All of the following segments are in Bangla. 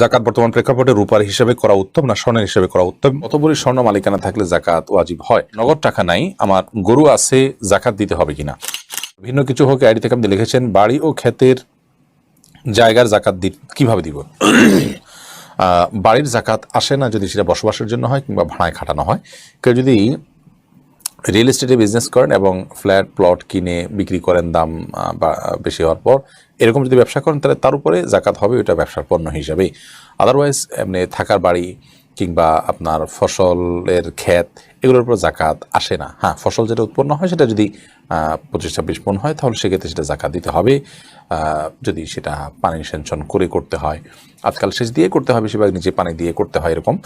জাকাত বর্তমান প্রেক্ষাপটে রূপার হিসেবে করা উত্তম না স্বর্ণের হিসেবে করা উত্তম? বড়ি স্বর্ণ মালিকানা থাকলে জাকাত ওয়াজিব হয়। নগদ টাকা নাই, আমার গরু আছে, জাকাত দিতে হবে কিনা? ভিন্ন কিছু হোক, আইডি থেকে আপনি লিখেছেন, বাড়ি ও ক্ষেতের জায়গার জাকাত দি কীভাবে দিব? বাড়ির জাকাত আসে না যদি সেটা বসবাসের জন্য হয় কিংবা ভাড়ায় খাটানো হয়। কেউ যদি রিয়েল এস্টেটে বিজনেস করেন এবং ফ্ল্যাট প্লট কিনে বিক্রি করেন দাম বেশি হওয়ার পর এরকম যদি ব্যবসা করেন, তাহলে তার উপরে জাকাত হবে ওটা ব্যবসার পণ্য হিসাবে আদারওয়াইজ এমনি থাকার বাড়ি কিংবা আপনার ফসলের ক্ষেত, এগুলোর উপর জাকাত আসে না। হ্যাঁ ফসল যেটা উৎপন্ন হয় সেটা যদি পঁচিশ ছাব্বিশ মন হয়, তাহলে সেক্ষেত্রে সেটা জাকাত দিতে হবে। যদি সেটা পানি সেঞ্চন করে করতে হয়, আজকাল সেচ দিয়ে করতে হয় বেশিরভাগ নিচে পানি দিয়ে করতে হয় এরকম,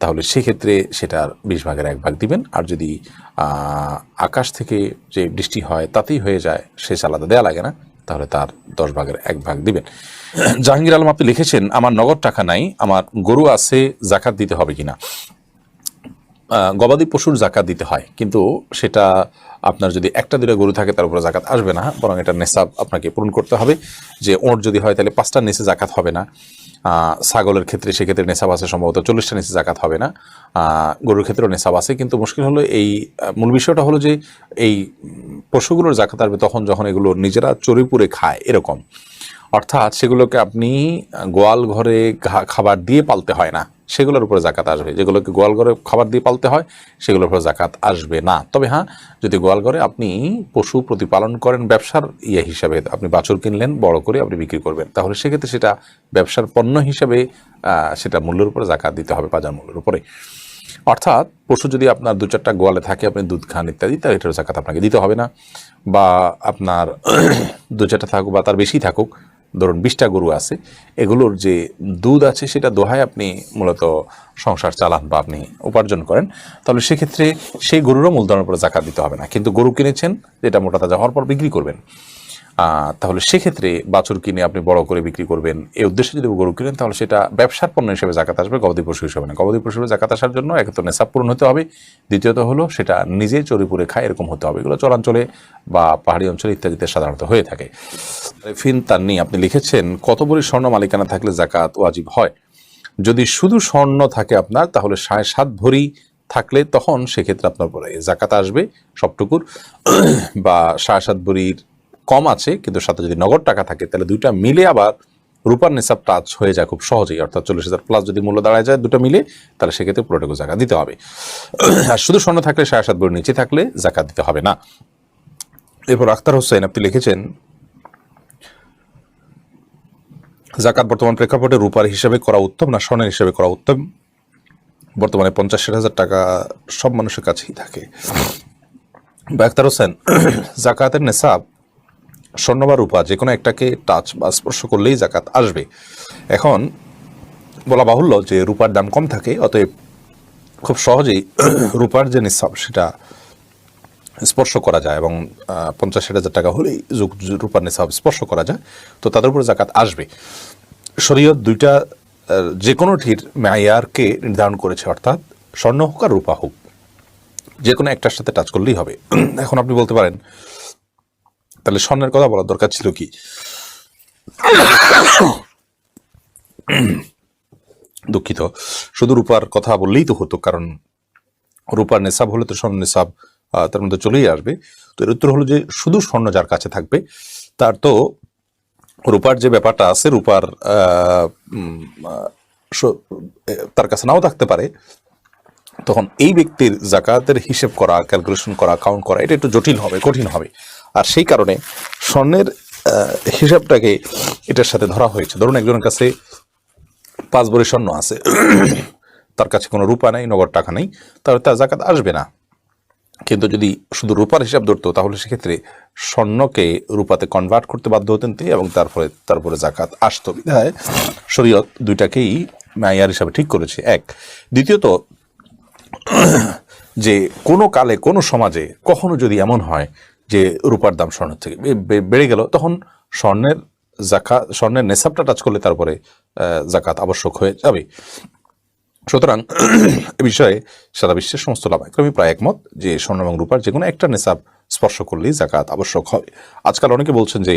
তাহলে সেক্ষেত্রে সেটার বিশ ভাগের এক ভাগ দিবেন। আর যদি আকাশ থেকে যে বৃষ্টি হয়, তাতেই হয়ে যায়, সেচ আলাদা দেওয়া লাগে না। তাহলে তার দশ ভাগের এক ভাগ দিবেন। জাহাঙ্গীর আলম, আপনি লিখেছেন, আমার নগদ টাকা নাই, আমার গরু আছে, জাকাত দিতে হবে কিনা? গবাদি পশুর জাকাত দিতে হয়। কিন্তু সেটা আপনার যদি একটা দুটো গরু থাকে, তার উপরে জাকাত আসবে না, বরং এটা নেশাব আপনাকে পূরণ করতে হবে। যে ওঁট যদি হয়, তাহলে পাঁচটার নিচে জাকাত হবে না। ছাগলের ক্ষেত্রে সেক্ষেত্রে নেশাব আছে, সম্ভবত চল্লিশটা নিচে জাকাত হবে না। গরুর ক্ষেত্রেও নেশাব আছে, কিন্তু মুশকিল হলো এই মূল বিষয়টা হলো যে এই পশুগুলোর জাকাত আসবে তখন যখন এগুলো নিজেরা চড়িপুরে খায়, এরকম। অর্থাৎ সেগুলোকে আপনি গোয়াল ঘরে খাবার দিয়ে পালতে হয় না। সেগুলোর উপরে জাকাত আসবে। যেগুলোকে গোয়ালঘরে খাবার দিয়ে পালতে হয়, সেগুলোর উপরে জাকাত আসবে না। তবে হ্যাঁ যদি গোয়ালঘরে আপনি পশু প্রতিপালন করেন, ব্যবসার ইয়ে হিসাবে আপনি বাছুর কিনলেন, বড় করে আপনি বিক্রি করবেন, তাহলে সেক্ষেত্রে সেটা ব্যবসার পণ্য হিসাবে সেটা মূল্যের উপরে জাকাত দিতে হবে, বাজার মূল্যের উপরে। অর্থাৎ পশু যদি আপনার দু চারটা গোয়ালে থাকে, আপনি দুধ খান ইত্যাদি, তাহলে এটার জাকাত আপনাকে দিতে হবে না। বা আপনার দু চারটা থাকুক বা তার বেশি থাকুক ধরুন বিশটা গরু আছে, এগুলোর যে দুধ আছে সেটা দোহায় আপনি মূলত সংসার চালান বা আপনি উপার্জন করেন। তাহলে সেক্ষেত্রে সেই গরুরও মূলধনের উপরে জাকাত দিতে হবে না। কিন্তু গরু কিনেছেন, যেটা মোটা তাজা হওয়ার পর বিক্রি করবেন। তাহলে সেক্ষেত্রে বাছুর কিনে আপনি বড় করে বিক্রি করবেন। এই উদ্দেশ্যে যদি গরু কিনেন, তাহলে সেটা ব্যবসার পণ্য হিসেবে জাকাত আসবে, গবাদি পশু হিসেবে না। গবাদি পশু হিসেবে জাকাত আসার জন্য এক তো নেশাব পূরণ হতে হবে। দ্বিতীয়ত হলো সেটা নিজে চড়িপুরে খায়, এরকম হতে হবে। এগুলো চরাঞ্চলে বা পাহাড়ি অঞ্চলে ইত্যাদিতে সাধারণত হয়ে থাকে। ফিন তান্নি আপনি লিখেছেন, কত বড়ি স্বর্ণ মালিকানা থাকলে জাকাত ওয়াজিব হয়? যদি শুধু স্বর্ণ থাকে আপনার, তাহলে সাড়ে সাত ভরি থাকলে তখন সেক্ষেত্রে আপনার পরে জাকাত আসবে সবটুকুর। বা সাড়ে সাত ভরির কম আছে, কিন্তু সাথে যদি নগদ টাকা থাকে, তাহলে দুইটা মিলে আবার রূপার নিসাব টাচ হয়ে যায় খুব সহজেই। অর্থাৎ চল্লিশ হাজার প্লাস যদি মূল্য দাঁড়ায় যায় দুটো মিলে, তাহলে সেক্ষেত্রে পুরোটুকু জাকাত দিতে হবে। আর শুধু স্বর্ণ থাকলে সাড়ে সাত ভরির নিচে থাকলে জাকাত দিতে হবে না। এরপর আখতার হোসেন, আপনি লিখেছেন, জাকাত বর্তমান প্রেক্ষাপটে রূপার হিসাবে করা উত্তম না স্বর্ণের হিসাবে করা উত্তম? বর্তমানে পঞ্চাশ ষাট হাজার টাকা সব মানুষের কাছেই থাকে। বাক্তার হোসেন, জাকাতের নেশাব স্বর্ণ বা রূপা, যে কোনো একটাকে টাচ বা স্পর্শ করলেই জাকাত আসবে। এখন বলা বাহুল্য যে রূপার দাম কম থাকে, অতএব খুব সহজেই রূপার যে নিঃসাব সেটা স্পর্শ করা যায় এবং পঞ্চাশ ষাট হাজার টাকা হলেই রূপার নিসাব স্পর্শ করা যায়, তো তাদের উপরে জাকাত আসবে। শরীয়ত দুইটা যে কোনোটির মেয়ারকে নির্ধারণ করেছে, অর্থাৎ স্বর্ণ হোক আর রূপা হোক, যে কোনো একটার সাথে টাচ করলেই হবে। এখন আপনি বলতে পারেন তাহলে স্বর্ণের কথা বলার দরকার ছিল কি? দুঃখিত। শুধু রূপার কথা বললেই তো হতো, কারণ রূপার নেশাব হলে তো স্বর্ণ নেশাব তার মধ্যে চলেই আসবে। তো এর উত্তর হলো যে শুধু স্বর্ণ যার কাছে থাকবে, তার তো রূপার যে ব্যাপারটা আছে, রূপার তার কাছে নাও থাকতে পারে। তখন এই ব্যক্তির জাকাতের হিসেব করা ক্যালকুলেশন করা কাউন্ট করা, এটা একটু জটিল হবে, কঠিন হবে। আর সেই কারণে স্বর্ণের হিসাবটাকে এটার সাথে ধরা হয়েছে। ধরুন একজনের কাছে পাঁচ ভরি স্বর্ণ আছে, তার কাছে কোনো রূপা নেই, নগদ টাকা নেই, তাহলে তার জাকাত আসবে না। কিন্তু যদি শুধু রূপার হিসাব ধরতো, তাহলে সেক্ষেত্রে স্বর্ণকে রূপাতে কনভার্ট করতে বাধ্য হতেন তিনি এবং তারপরে তারপরে জাকাত আসতো। বিধায় শরীয়ত দুইটাকেই মায়ার হিসাবে ঠিক করেছে। এক, দ্বিতীয়ত, যে কোনো কালে, কোনো সমাজে কখনো যদি এমন হয় যে রূপার দাম স্বর্ণের থেকে বেড়ে গেল, তখন স্বর্ণের জাকা স্বর্ণের নেশাবটা টাচ করলে তারপরে জাকাত আবশ্যক হয়ে যাবে। সুতরাং এ বিষয়ে সারা বিশ্বের সমস্ত লাভাক্রমী প্রায় একমত যে স্বর্ণ এবং রূপার যে কোনো একটা নেশাব স্পর্শ করলেই জাকাত আবশ্যক হবে আজকাল অনেকে বলছেন যে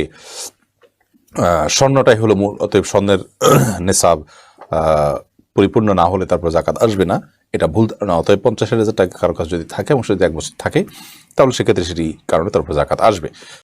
স্বর্ণটাই হলো মূল, অতএব স্বর্ণের নেশাব পরিপূর্ণ না হলে তারপর জাকাত আসবে না। এটা ভুল ধারণা। অতএব পঞ্চাশ হাজার টাকা কারও কাছে যদি থাকে এবং যদি এক বছর থাকে, তাহলে সেক্ষেত্রে সেটি কারণে তারপর জাকাত আসবে।